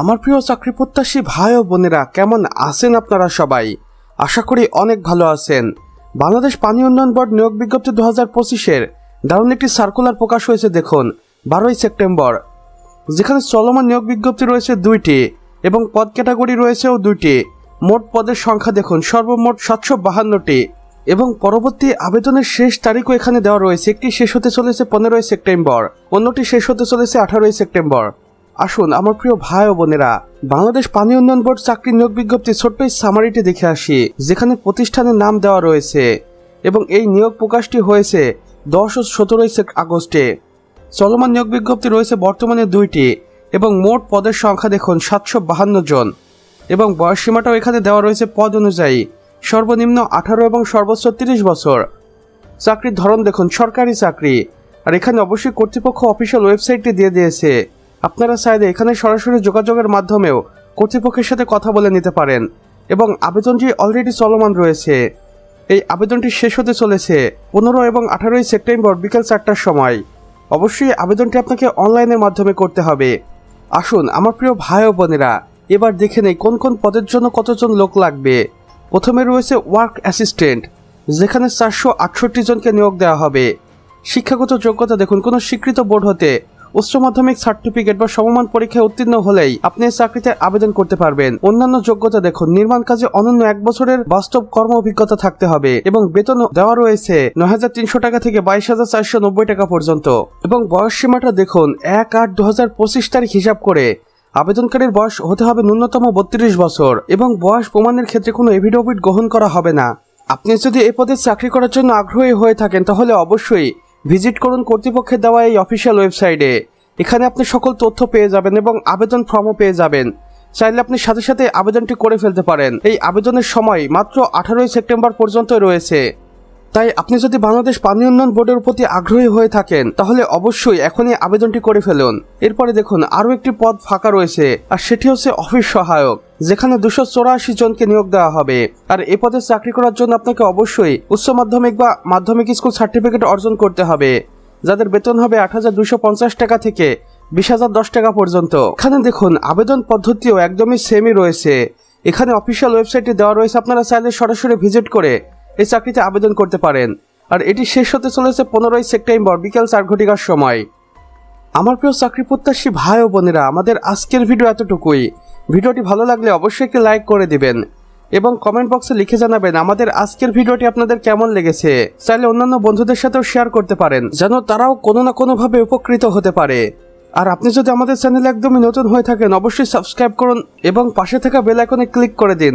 আমার প্রিয় চাকরি প্রত্যাশী ভাই ও বোনেরা, কেমন আছেন আপনারা সবাই? আশা করি অনেক ভালো আছেন। বাংলাদেশ পানি উন্নয়ন বোর্ড নিয়োগ বিজ্ঞপ্তি দু হাজার পঁচিশের দারুণ একটি সার্কুলার প্রকাশ হয়েছে, দেখুন, বারোই সেপ্টেম্বর। যেখানে চলমান নিয়োগ বিজ্ঞপ্তি রয়েছে দুইটি এবং পদ ক্যাটাগরি রয়েছেও দুইটি। মোট পদের সংখ্যা, দেখুন, সর্বমোট সাতশো বাহান্নটি এবং পরবর্তী আবেদনের শেষ তারিখও এখানে দেওয়া রয়েছে। একটি শেষ হতে চলেছে পনেরোই সেপ্টেম্বর, অন্যটি শেষ হতে চলেছে আঠারোই সেপ্টেম্বর। আসুন, আমার প্রিয় ভাই ও বোনেরা, বাংলাদেশ পানি উন্নয়ন বোর্ড চাকরি নিয়োগ বিজ্ঞপ্তি ছোট্ট এই সামারিটি দেখে আসি, যেখানে প্রতিষ্ঠানের নাম দেওয়া রয়েছে এবং এই নিয়োগ প্রকাশটি হয়েছে দশ ও সতেরোই আগস্টে। চলমান নিয়োগ বিজ্ঞপ্তি রয়েছে বর্তমানে দুইটি এবং মোট পদের সংখ্যা দেখুন সাতশো বাহান্ন জন এবং বয়স সীমাটাও এখানে দেওয়া রয়েছে পদ অনুযায়ী, সর্বনিম্ন আঠারো এবং সর্বোচ্চ তিরিশ বছর। চাকরির ধরন দেখুন সরকারি চাকরি, আর এখানে অবশ্যই কর্তৃপক্ষ অফিসিয়াল ওয়েবসাইটটি দিয়ে দিয়েছে। আপনারা চাইলে এখানে সরাসরি যোগাযোগের মাধ্যমেও কর্তৃপক্ষের সাথে কথা বলে নিতে পারেন এবং আবেদনটি অলরেডি চলমান রয়েছে। এই আবেদনটি শেষ হতে চলেছে পনেরো এবং আঠারোই সেপ্টেম্বর বিকেল চারটার সময়। অবশ্যই আবেদনটি আপনাকে অনলাইনের মাধ্যমে করতে হবে। আসুন, আমার প্রিয় ভাই ও বোনেরা, এবার দেখে নেই কোন কোন পদের জন্য কতজন লোক লাগবে। প্রথমে রয়েছে ওয়ার্ক অ্যাসিস্ট্যান্ট যেখানে চারশো আটষট্টি জনকে নিয়োগ দেওয়া হবে। শিক্ষাগত যোগ্যতা দেখুন, কোনো স্বীকৃত বোর্ড হতে উচ্চ মাধ্যমিক সার্টিফিকেট বা সমমান পরীক্ষায় উত্তীর্ণ হলেই আপনি চাকরিতে আবেদন করতে পারবেন। অন্যান্য যোগ্যতা দেখুন, নির্মাণ কাজে অনন্য এক বছরের বাস্তব কর্ম অভিজ্ঞতা থাকতে হবে এবং বেতন দেওয়া রয়েছে নয় হাজার তিনশো টাকা থেকে বাইশ হাজার চারশো নব্বই টাকা পর্যন্ত। এবং বয়স সীমাটা দেখুন, এক আট দু হাজার পঁচিশ তারিখ হিসাব করে আবেদনকারীর বয়স হতে হবে ন্যূনতম বত্রিশ বছর এবং বয়স প্রমাণের ক্ষেত্রে কোনো এভিডেভিট গ্রহণ করা হবে না। আপনি যদি এ পদে চাকরি করার জন্য আগ্রহী হয়ে থাকেন, তাহলে অবশ্যই ভিজিট করুন কর্তৃপক্ষের দেওয়া এই অফিসিয়াল ওয়েবসাইটে এখানে আপনি সকল তথ্য পেয়ে যাবেন এবং আবেদন ফর্মও পেয়ে যাবেন। চাইলে আপনি সাথে সাথে আবেদনটি করে ফেলতে পারেন। এই আবেদনের সময় মাত্র আঠারোই সেপ্টেম্বর পর্যন্ত রয়েছে। তাই আপনি যদি বাংলাদেশ পানি উন্নয়ন বোর্ডের প্রতি আগ্রহী হয়ে থাকেন, তাহলে অবশ্যই এখনই আবেদনটি করে ফেলুন। এরপরে দেখুন, আরও একটি পদ ফাঁকা রয়েছে, আর সেটি হচ্ছে অফিস সহায়ক, যেখানে দুশো চৌরাশি জনকে নিয়োগ দেওয়া হবে। আর এ পদে চাকরি করার জন্য আপনাকে অবশ্যই উচ্চ মাধ্যমিক বা মাধ্যমিক স্কুল সার্টিফিকেট অর্জন করতে হবে, যাদের বেতন হবে আট হাজার দুশো পঞ্চাশ টাকা থেকে বিশ হাজার দশ টাকা পর্যন্ত। এখানে দেখুন, আবেদন পদ্ধতিও একদমই সেমই রয়েছে। এখানে অফিসিয়াল ওয়েবসাইটে দেওয়া রয়েছে, আপনারা চাইলে সরাসরি ভিজিট করে এই চাকরিতে আবেদন করতে পারেন। আর এটি শেষ হতে চলেছে পনেরোই সেপ্টেম্বর বিকেল চার ঘটিকার সময়। আমার প্রিয় চাকরি প্রত্যাশী ভাই ও বোনেরা, আমাদের আজকের ভিডিও এতটুকুই। ভিডিওটি ভালো লাগলে অবশ্যই একটি লাইক করে দিবেন এবং কমেন্ট বক্সে লিখে জানাবেন আমাদের আজকের ভিডিওটি আপনাদের কেমন লেগেছে। চাইলে অন্যান্য বন্ধুদের সাথেও শেয়ার করতে পারেন, যেন তারাও কোনো না কোনোভাবে উপকৃত হতে পারে। আর আপনি যদি আমাদের চ্যানেলে একদমই নতুন হয়ে থাকেন, অবশ্যই সাবস্ক্রাইব করুন এবং পাশে থাকা বেল আইকনে ক্লিক করে দিন।